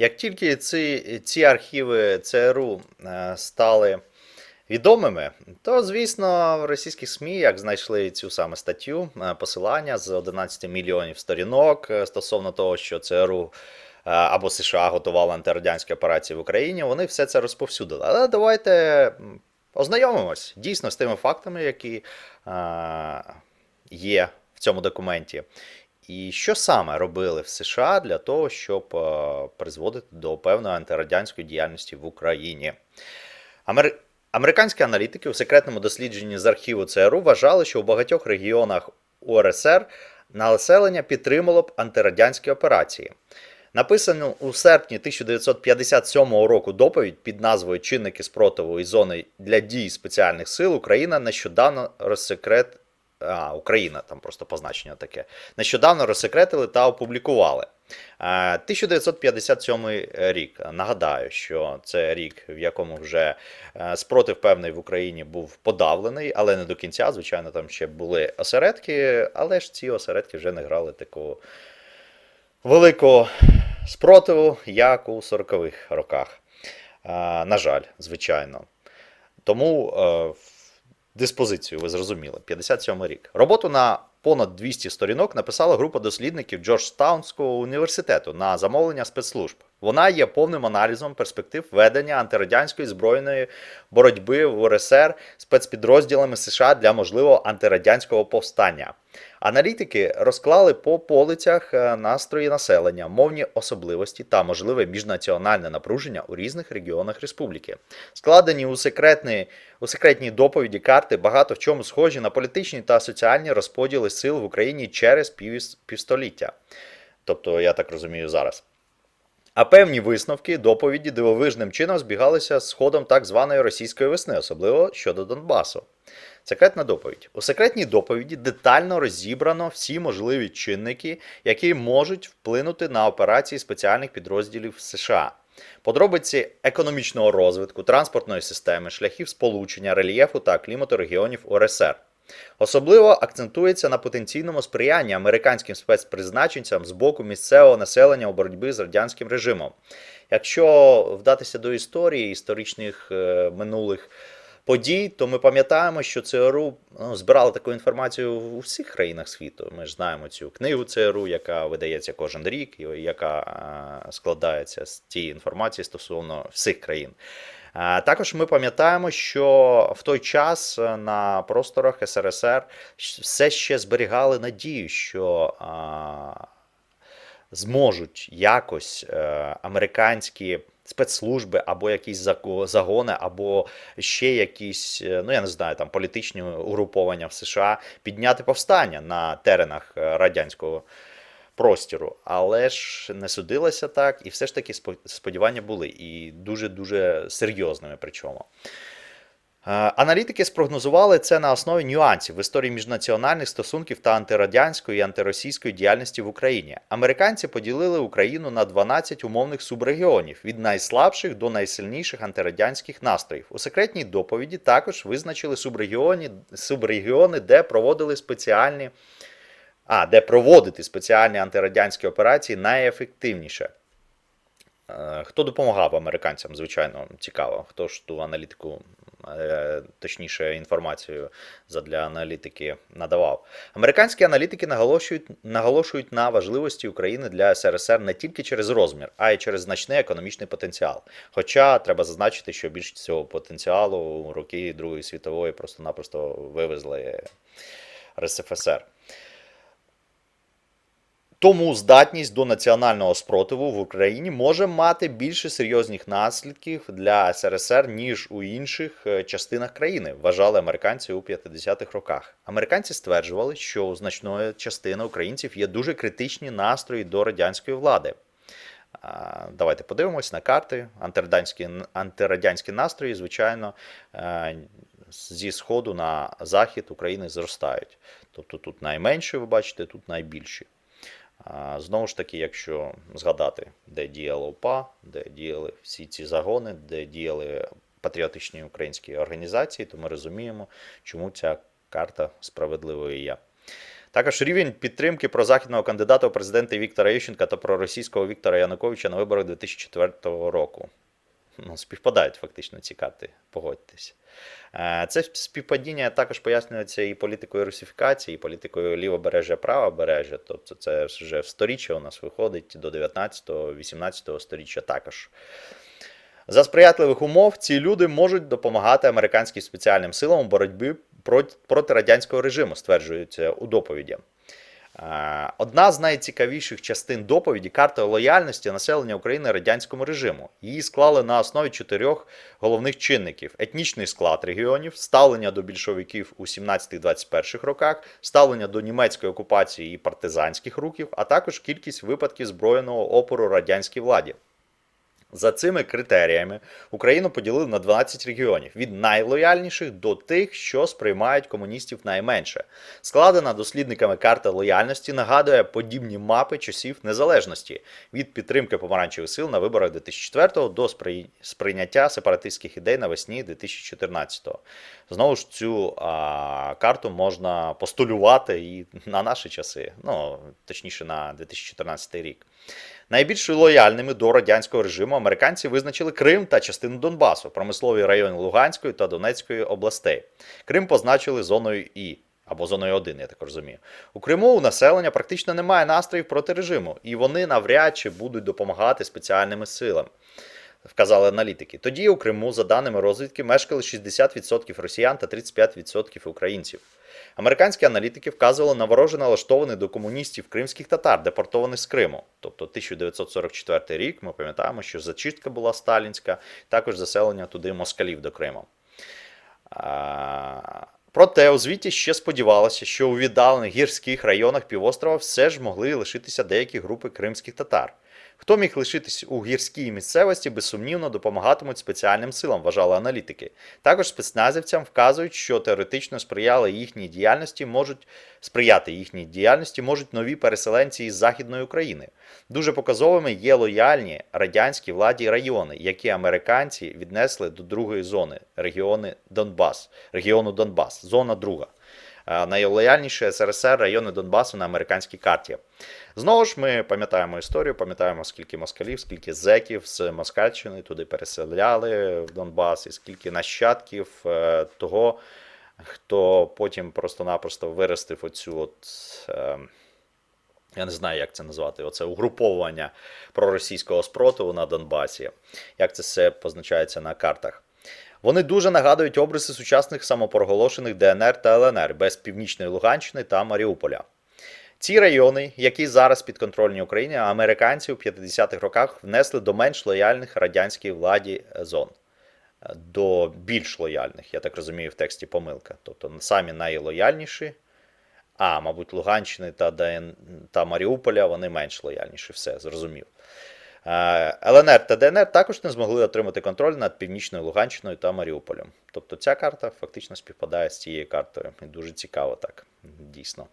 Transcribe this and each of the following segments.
Як тільки ці, ці архіви ЦРУ е, стали відомими, то, звісно, в російських СМІ, як знайшли цю саме статтю, е, посилання з 11 мільйонів сторінок е, стосовно того, що ЦРУ або США готували антирадянські операції в Україні, вони все це розповсюдили. Але давайте ознайомимось дійсно з тими фактами, які є в цьому документі. І що саме робили в США для того, щоб е, призводити до певної антирадянської діяльності в Україні? Амер... Американські аналітики у секретному дослідженні з архіву ЦРУ вважали, що у багатьох регіонах УРСР населення підтримало б антирадянські операції. Написану у серпні 1957 року доповідь під назвою Чинники спротиву і зони для дій спеціальних сил Україна нещодавно розсекрет. А, Україна, там просто позначення таке. Нещодавно розсекретили та опублікували. Е, 1957 рік. Нагадаю, що це рік, в якому вже е, спротив певний в Україні був подавлений, але не до кінця. Звичайно, там ще були осередки, але ж ці осередки вже не грали такого великого спротиву, як у 40-х роках. На жаль, звичайно. Тому е, диспозицію, ви зрозуміли, 57 рік. Роботу на понад 200 сторінок написала група дослідників Джорджтаунського університету на замовлення спецслужб. Вона є повним аналізом перспектив ведення антирадянської збройної боротьби в УРСР спецпідрозділами США для можливого антирадянського повстання. Аналітики розклали по полицях е, настрої населення, мовні особливості та можливе міжнаціональне напруження у різних регіонах республіки. Складені у секретні, у секретній доповіді карти багато в чому схожі на політичні та соціальні розподіли сил в Україні через пів, півстоліття. Тобто, я так розумію, зараз. А певні висновки доповіді дивовижним чином збігалися з ходом так званої російської весни, особливо щодо Донбасу. Секретна доповідь. У секретній доповіді детально розібрано всі можливі чинники, які можуть вплинути на операції спеціальних підрозділів США. Подробиці економічного розвитку, транспортної системи, шляхів сполучення, рельєфу та клімату регіонів УРСР. Особливо акцентується на потенційному сприянні американським спецпризначенцям з боку місцевого населення у боротьбі з радянським режимом. Якщо вдатися до історії історичних е, минулих подій, то ми пам'ятаємо, що ЦРУ ну, збирало таку інформацію у всіх країнах світу. Ми ж знаємо цю книгу ЦРУ, яка видається кожен рік, і яка е, складається з тієї інформації стосовно всіх країн. Також ми пам'ятаємо, що в той час е, на просторах СРСР все ще зберігали надію, що зможуть якось е, американські спецслужби або якісь загони, або ще якісь, е, ну я не знаю, там політичні угруповання в США підняти повстання на теренах радянського простору. Але ж не судилося так, і все ж таки сподівання були, і дуже-дуже серйозними причому. Аналітики спрогнозували це на основі нюансів в історії міжнаціональних стосунків та антирадянської і антиросійської діяльності в Україні. Американці поділили Україну на 12 умовних субрегіонів від найслабших до найсильніших антирадянських настроїв. У секретній доповіді також визначили субрегіони, субрегіони де проводили спеціальні а, де проводити спеціальні антирадянські операції найефективніше. Е, Хто допомагав американцям, звичайно, цікаво. Хто ж ту аналітику, е, точніше, інформацію задля аналітики надавав. Американські аналітики наголошують, наголошують на важливості України для СРСР не тільки через розмір, а й через значний економічний потенціал. Хоча треба зазначити, що більше цього потенціалу у роки Другої світової просто-напросто вивезли РСФСР. Тому здатність до національного спротиву в Україні може мати більше серйозних наслідків для СРСР, ніж у інших е, частинах країни, вважали американці у 50-х роках. Американці стверджували, що у значної частини українців є дуже критичні настрої до радянської влади. Давайте подивимось на карти. Антирадянські, антирадянські настрої, звичайно, е, зі сходу на захід України зростають. Тобто тут найменші, ви бачите, тут найбільші. Знову ж таки, якщо згадати, де діяла УПА, де діяли всі ці загони, де діяли патріотичні українські організації, то ми розуміємо, чому ця карта справедливою є. Також рівень підтримки прозахідного кандидата у президенти Віктора Ющенка та проросійського Віктора Януковича на виборах 2004 року. Ну, співпадають фактично ці карти, погодьтесь. Е, Це співпадіння також пояснюється і політикою русифікації, і політикою лівобережжя, правобережжя. Тобто це вже в сторіччя у нас виходить до 19-18 сторіччя також. За сприятливих умов ці люди можуть допомагати американським спеціальним силам у боротьбі проти, радянського режиму, стверджується у доповіді. Е, Одна з найцікавіших частин доповіді карта лояльності населення України радянському режиму. Її склали на основі чотирьох головних чинників: етнічний склад регіонів, ставлення до більшовиків у 17-21 роках, ставлення до німецької окупації і партизанських рухів, а також кількість випадків збройного опору радянській владі. За цими критеріями Україну поділили на 12 регіонів від найлояльніших до тих, що сприймають комуністів найменше. Складена дослідниками карта лояльності нагадує подібні мапи часів незалежності від підтримки помаранчевих сил на виборах 2004 до сприй- сприйняття сепаратистських ідей навесні 2014. Знову ж цю а, карту можна постулювати і на наші часи, ну точніше на 2014 рік. Найбільш лояльними до радянського режиму американці визначили Крим та частину Донбасу, промислові райони Луганської та Донецької областей. Крим позначили зоною І. Або зоною 1, я так розумію. У Криму у населення практично немає настроїв проти режиму, і вони навряд чи будуть допомагати спеціальними силами, вказали аналітики. Тоді у Криму, за даними розвідки, мешкали 60% росіян та 35% українців. Американські аналітики вказували на вороже налаштований до комуністів кримських татар, депортованих з Криму. Тобто 1944 рік, ми пам'ятаємо, що зачистка була сталінська, також заселення туди москалів до Криму. Проте у звіті ще сподівалося, що у віддалених гірських районах півострова все ж могли лишитися деякі групи кримських татар. Хто міг лишитись у гірській місцевості, безсумнівно допомагатимуть спеціальним силам, вважали аналітики. Також спецназівцям вказують, що теоретично сприяли їхній діяльності можуть сприяти їхній діяльності можуть нові переселенці із Західної України. Дуже показовими є лояльні радянській владі райони, які американці віднесли до другої зони регіони Донбас, регіону Донбас, зона друга. Найлояльніші СРСР райони Донбасу на американській карті. Знову ж ми пам'ятаємо історію, пам'ятаємо, скільки москалів, скільки зеків з Москальщини туди переселяли в Донбас, і скільки нащадків е, того, хто потім просто-напросто виростив оцю от. е, я не знаю, як це назвати, оце угруповування проросійського спротиву на Донбасі, як це все позначається на картах. Вони дуже нагадують обриси сучасних самопроголошених ДНР та ЛНР без північної Луганщини та Маріуполя. Ці райони, які зараз підконтрольні Україні, американці у 50-х роках внесли до менш лояльних радянській владі зон. Е, До більш лояльних, я так розумію, в тексті помилка. Тобто самі найлояльніші, а, мабуть, Луганщини та, ДН... та Маріуполя вони менш лояльніші, все, зрозумів. Е, ЛНР та ДНР також не змогли отримати контроль над північною Луганщиною та Маріуполем. Тобто ця карта фактично співпадає з цією картою. І дуже цікаво так, дійсно.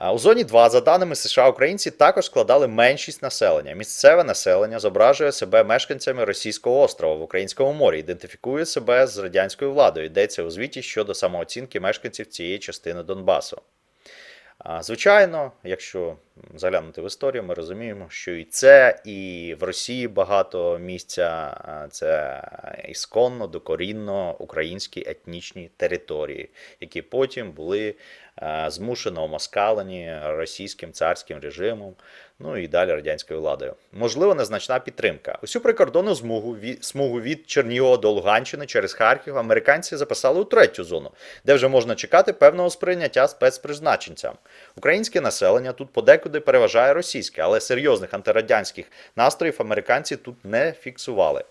У зоні 2, за даними США, українці також складали меншість населення. Місцеве населення зображує себе мешканцями російського острова в Українському морі, ідентифікує себе з радянською владою. Йдеться у звіті щодо самооцінки мешканців цієї частини Донбасу. Звичайно, якщо заглянути в історію, ми розуміємо, що і це, і в Росії багато місця це ісконно, докорінно українські етнічні території, які потім були змушено омаскалені російським царським режимом, ну і далі радянською владою. Можливо, незначна підтримка. Усю прикордонну змугу від, смугу від Чернігова до Луганщини через Харків американці записали у третю зону, де вже можна чекати певного сприйняття спецпризначенцям. Українське населення тут подекуди переважає російське, але серйозних антирадянських настроїв американці тут не фіксували.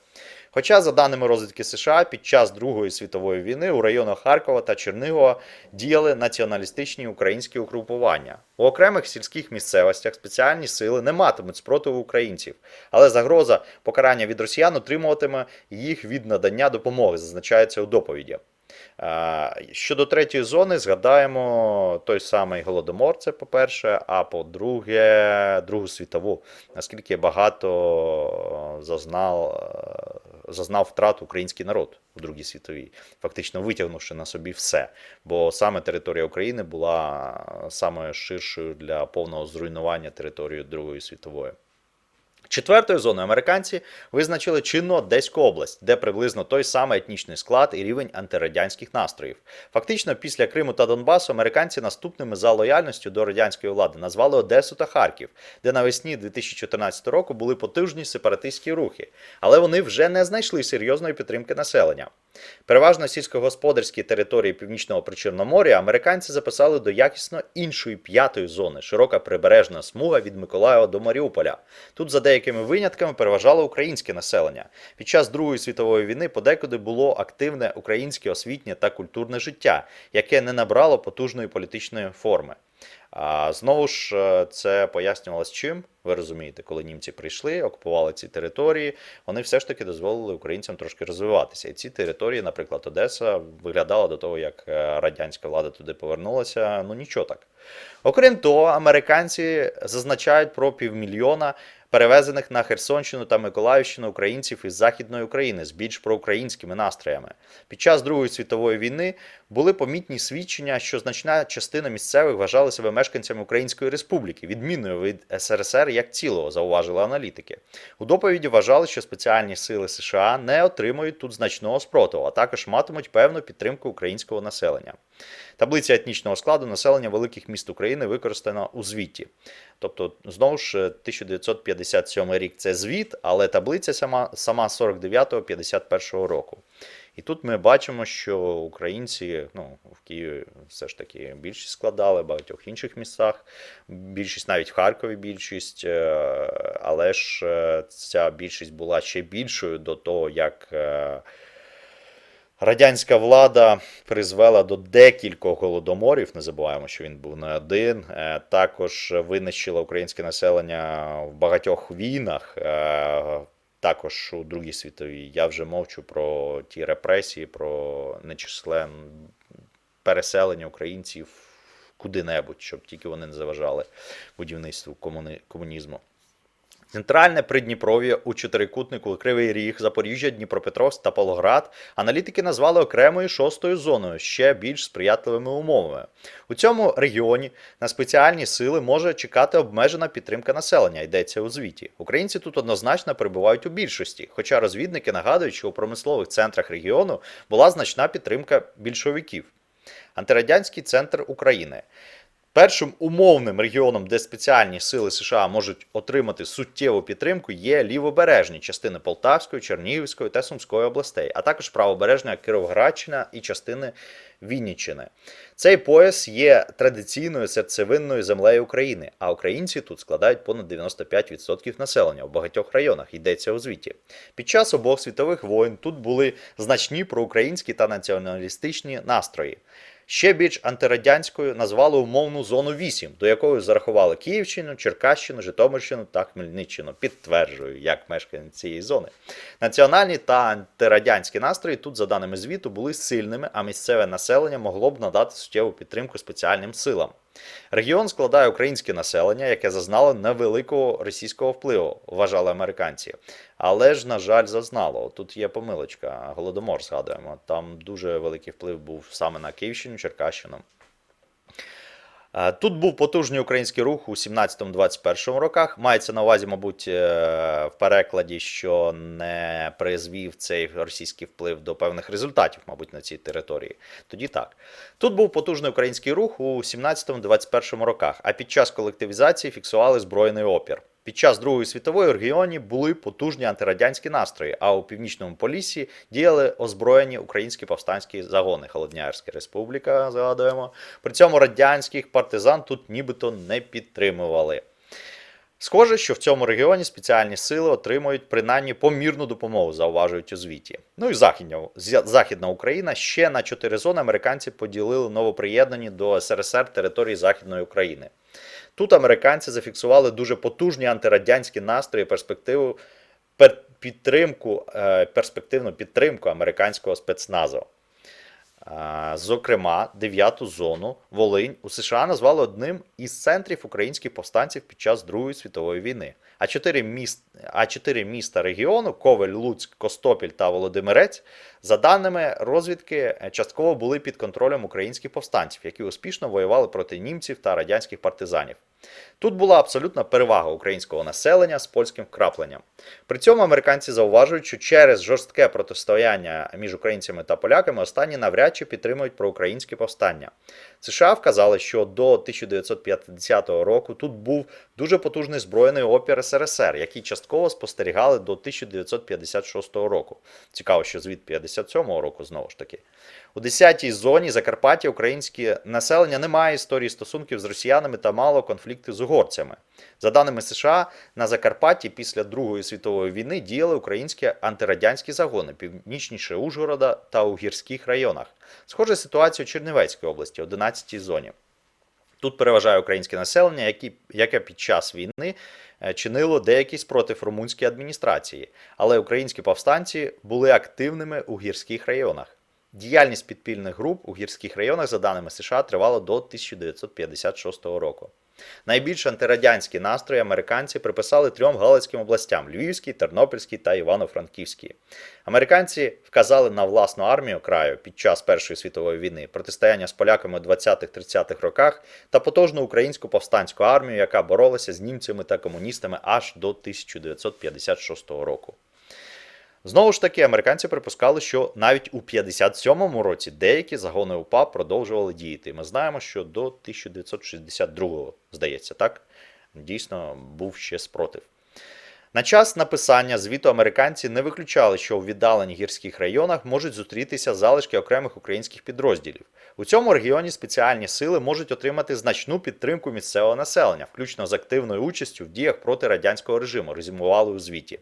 Хоча, за даними розвідки США, під час Другої світової війни у районах Харкова та Чернигова діяли націоналістичні українські угрупування. У окремих сільських місцевостях спеціальні сили не матимуть спротиву українців, але загроза покарання від росіян отримуватиме їх від надання допомоги, зазначається у доповіді. Е, Щодо третьої зони, згадаємо той самий Голодомор, це по-перше, а по-друге, Другу світову, наскільки багато зазнав зазнав втрат український народ у Другій світовій, фактично витягнувши на собі все. Бо саме територія України була самою ширшою для повного зруйнування території Другої світової. Четвертою зоною американці визначили чинну Одеську область, де приблизно той самий етнічний склад і рівень антирадянських настроїв. Фактично, після Криму та Донбасу американці наступними за лояльністю до радянської влади назвали Одесу та Харків, де навесні 2014 року були потужні сепаратистські рухи, але вони вже не знайшли серйозної підтримки населення. Переважно сільськогосподарські території північного причорномор'я американці записали до якісно іншої п'ятої зони широка прибережна смуга від Миколаєва до Маріуполя. Тут, за деякими винятками, переважало українське населення. Під час Другої світової війни подекуди було активне українське освітнє та культурне життя, яке не набрало потужної політичної форми. А знову ж е, це пояснювалось чим. Ви розумієте, коли німці прийшли, окупували ці території, вони все ж таки дозволили українцям трошки розвиватися. І ці території, наприклад, Одеса, виглядала до того, як е, радянська влада туди повернулася. Ну нічого так. Окрім того, американці зазначають про півмільйона перевезених на Херсонщину та Миколаївщину українців із Західної України з більш проукраїнськими настроями. Під час Другої світової війни були помітні свідчення, що значна частина місцевих вважали себе мешканцями Української Республіки, відмінною від СРСР як цілого, зауважили аналітики. У доповіді вважали, що спеціальні сили США не отримують тут значного спротиву, а також матимуть певну підтримку українського населення. Таблиця етнічного складу населення великих міст України використана у звіті. Тобто, знову ж 1957 рік це звіт, але таблиця сама, сама 49-51 року. І тут ми бачимо, що українці ну, в Києві все ж таки більшість складали, в багатьох інших містах, більшість навіть в Харкові більшість, е, але ж е, ця більшість була ще більшою до того, як. Радянська влада призвела до декількох голодоморів. Не забуваємо, що він був не один. Е, Також винищила українське населення в багатьох війнах. е, Також у Другій світовій. Я вже мовчу про ті репресії, про нечисленне переселення українців куди-небудь, щоб тільки вони не заважали будівництву комуни- комунізму. Центральне Придніпров'я у чотирикутнику Кривий Ріг, Запоріжжя, Дніпропетровськ та Павлоград аналітики назвали окремою шостою зоною ще більш сприятливими умовами. У цьому регіоні на спеціальні сили може чекати обмежена підтримка населення, йдеться у звіті. Українці тут однозначно перебувають у більшості, хоча розвідники нагадують, що у промислових центрах регіону була значна підтримка більшовиків. Антирадянський центр України. Першим умовним регіоном, де спеціальні сили США можуть отримати суттєву підтримку, є лівобережні частини Полтавської, Чернігівської та Сумської областей, а також правобережна Кіровоградщина і частини Вінниччини. Цей пояс є традиційною серцевинною землею України, а українці тут складають понад 95% населення в багатьох районах, йдеться у звіті. Під час обох світових воєн тут були значні проукраїнські та націоналістичні настрої. Ще більш антирадянською назвали умовну зону 8, до якої зарахували Київщину, Черкащину, Житомирщину та Хмельниччину. Підтверджую, як мешканці цієї зони. Національні та антирадянські настрої тут, за даними звіту, були сильними, а місцеве населення могло б надати суттєву підтримку спеціальним силам. Регіон складає українське населення, яке зазнало невеликого російського впливу, вважали американці. Але ж, на жаль, зазнало. Тут є помилочка. Голодомор згадуємо. Там дуже великий вплив був саме на Київщину, Черкащину. Е, Тут був потужний український рух у 17-21 роках. Мається на увазі, мабуть, е, в перекладі, що не призвів цей російський вплив до певних результатів, мабуть, на цій території. Тоді так. Тут був потужний український рух у 17-21 роках, а під час колективізації фіксували збройний опір. Під час Другої світової в регіоні були потужні антирадянські настрої, а у північному полісі діяли озброєні українські повстанські загони. Холодняївська республіка, згадуємо. При цьому радянських партизан тут нібито не підтримували. Схоже, що в цьому регіоні спеціальні сили отримують принаймні помірну допомогу, зауважують у звіті. Ну і Західня, Західна Україна ще на чотири зони американці поділили новоприєднані до СРСР території Західної України. Тут американці зафіксували дуже потужні антирадянські настрої, перспективу пер- підтримку, е, перспективну підтримку американського спецназу. Зокрема, дев'яту зону Волинь у США назвали одним із центрів українських повстанців під час Другої світової війни. А чотири міст, а чотири міста регіону Ковель, Луцьк, Костопіль та Володимирець, за даними розвідки, е, частково були під контролем українських повстанців, які успішно воювали проти німців та радянських партизанів. Тут була абсолютна перевага українського населення з польським вкрапленням. При цьому американці зауважують, що через жорстке протистояння між українцями та поляками останні навряд чи підтримують проукраїнське повстання. США вказали, що до 1950 року тут був дуже потужний збройний опір СРСР, який частково спостерігали до 1956 року. Цікаво, що звід 57 року знову ж таки. У 10-й зоні Закарпаття українське населення не має історії стосунків з росіянами та мало конфліктів з угорцями. За даними США, на Закарпатті після Другої світової війни діяли українські антирадянські загони північніше Ужгорода та у гірських районах. Схожа ситуація у Чернівецькій області, 11-й зоні. Тут переважає українське населення, яке під час війни е, чинило деякий спротив румунській адміністрації, але українські повстанці були активними у гірських районах. Діяльність підпільних груп у гірських районах, за даними США, тривала до 1956 року. Найбільш антирадянські настрої американці приписали трьом галицьким областям Львівській, Тернопільській та Івано-Франківській. Американці вказали на власну армію краю під час Першої світової війни, протистояння з поляками у 20-30-х роках та потужну українську повстанську армію, яка боролася з німцями та комуністами аж до 1956 року. Знову ж таки, американці припускали, що навіть у 57-му році деякі загони УПА продовжували діяти. Ми знаємо, що до 1962-го, здається, так, дійсно був ще спротив. На час написання звіту американці не виключали, що у віддалених гірських районах можуть зустрітися залишки окремих українських підрозділів. У цьому регіоні спеціальні сили можуть отримати значну підтримку місцевого населення, включно з активною участю в діях проти радянського режиму, резюмували у звіті.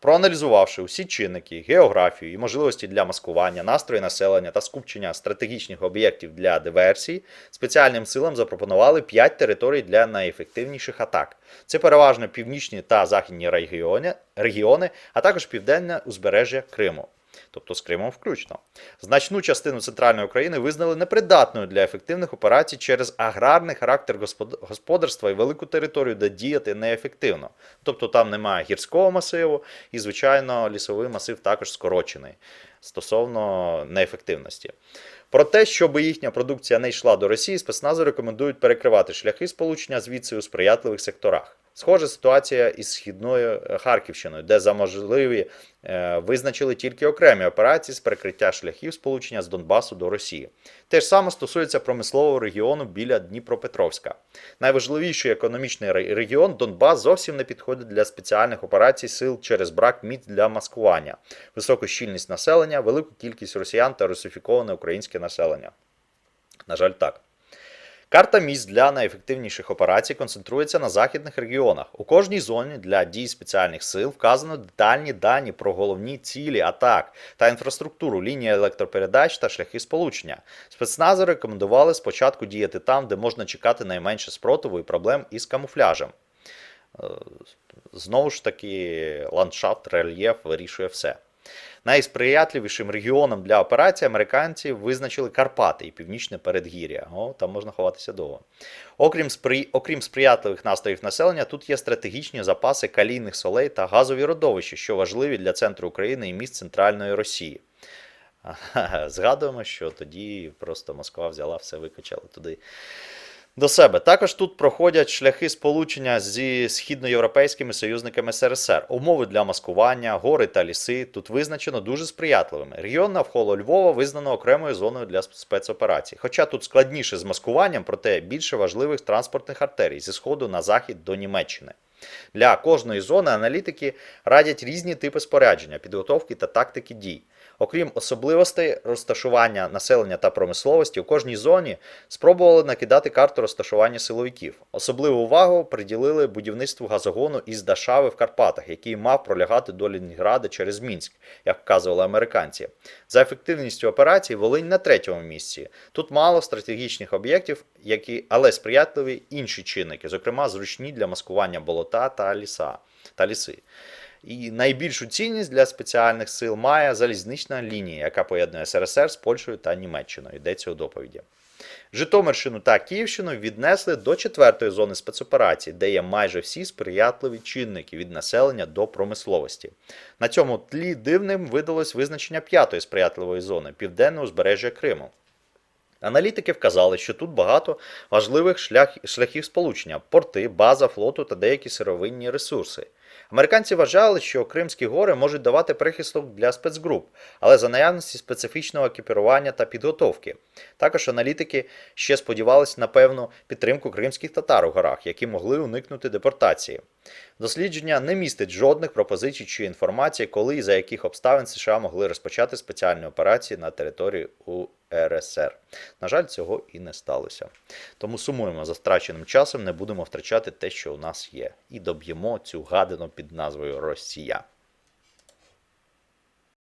Проаналізувавши усі чинники, географію і можливості для маскування, настрої населення та скупчення стратегічних об'єктів для диверсій, спеціальним силам запропонували 5 територій для найефективніших атак. Це переважно північні та західні регіони, регіони а також південне узбережжя Криму. Тобто з Кримом включно. Значну частину центральної України визнали непридатною для ефективних операцій через аграрний характер господарства і велику територію, де діяти неефективно. Тобто там немає гірського масиву, і, звичайно, лісовий масив також скорочений стосовно неефективності. Про те, щоб їхня продукція не йшла до Росії, спецнази рекомендують перекривати шляхи сполучення звідси у сприятливих секторах. Схожа ситуація із східною е, Харківщиною, де за можливі е, визначили тільки окремі операції з перекриття шляхів сполучення з Донбасу до Росії. Те ж саме стосується промислового регіону біля Дніпропетровська. Найважливіший економічний регіон Донбас зовсім не підходить для спеціальних операцій сил через брак місць для маскування, високу щільність населення, велику кількість росіян та русифіковане українське населення. На жаль, так. Карта місць для найефективніших операцій концентрується на західних регіонах. У кожній зоні для дій спеціальних сил вказано детальні дані про головні цілі атак та інфраструктуру, лінії електропередач та шляхи сполучення. Спецнази рекомендували спочатку діяти там, де можна чекати найменше спротиву і проблем із камуфляжем. Е, Знову ж таки, ландшафт, рельєф вирішує все. Найсприятливішим регіоном для операції американці визначили Карпати і Північне передгір'я. О, там можна ховатися довго. Окрім, спри... Окрім сприятливих настроїв населення, тут є стратегічні запаси калійних солей та газові родовища, що важливі для центру України і міст центральної Росії. Згадуємо, що тоді просто Москва взяла все, викачала туди до себе. Також тут проходять шляхи сполучення зі східноєвропейськими союзниками СРСР. Умови для маскування, гори та ліси тут визначено дуже сприятливими. Регіон навколо Львова визнано окремою зоною для спецоперацій. Хоча тут складніше з маскуванням, проте більше важливих транспортних артерій зі сходу на захід до Німеччини. Для кожної зони аналітики радять різні типи спорядження, підготовки та тактики дій. Окрім особливостей розташування населення та промисловості, у кожній зоні спробували накидати карту розташування силовиків. Особливу увагу приділили будівництву газогону із Дашави в Карпатах, який мав пролягати до Ленінграда через Мінськ, як вказували американці. За ефективністю операцій Волинь на третьому місці. Тут мало стратегічних об'єктів, які, але сприятливі інші чинники, зокрема зручні для маскування болота та ліса та ліси. І найбільшу цінність для спеціальних сил має залізнична лінія, яка поєднує СРСР з Польщею та Німеччиною. Йдеться у доповіді. Житомирщину та Київщину віднесли до четвертої зони спецоперації, де є майже всі сприятливі чинники від населення до промисловості. На цьому тлі дивним видалось визначення п'ятої сприятливої зони південне узбережжя Криму. Аналітики вказали, що тут багато важливих шлях, шляхів сполучення: порти, база флоту та деякі сировинні ресурси. Американці вважали, що Кримські гори можуть давати прихисток для спецгруп, але за наявності специфічного екіпірування та підготовки. Також аналітики ще сподівалися на певну підтримку кримських татар у горах, які могли уникнути депортації. Дослідження не містить жодних пропозицій чи інформації, коли і за яких обставин США могли розпочати спеціальні операції на території УРСР. На жаль, цього і не сталося. Тому сумуємо за втраченим часом, не будемо втрачати те, що у нас є, і доб'ємо цю гадину під назвою Росія.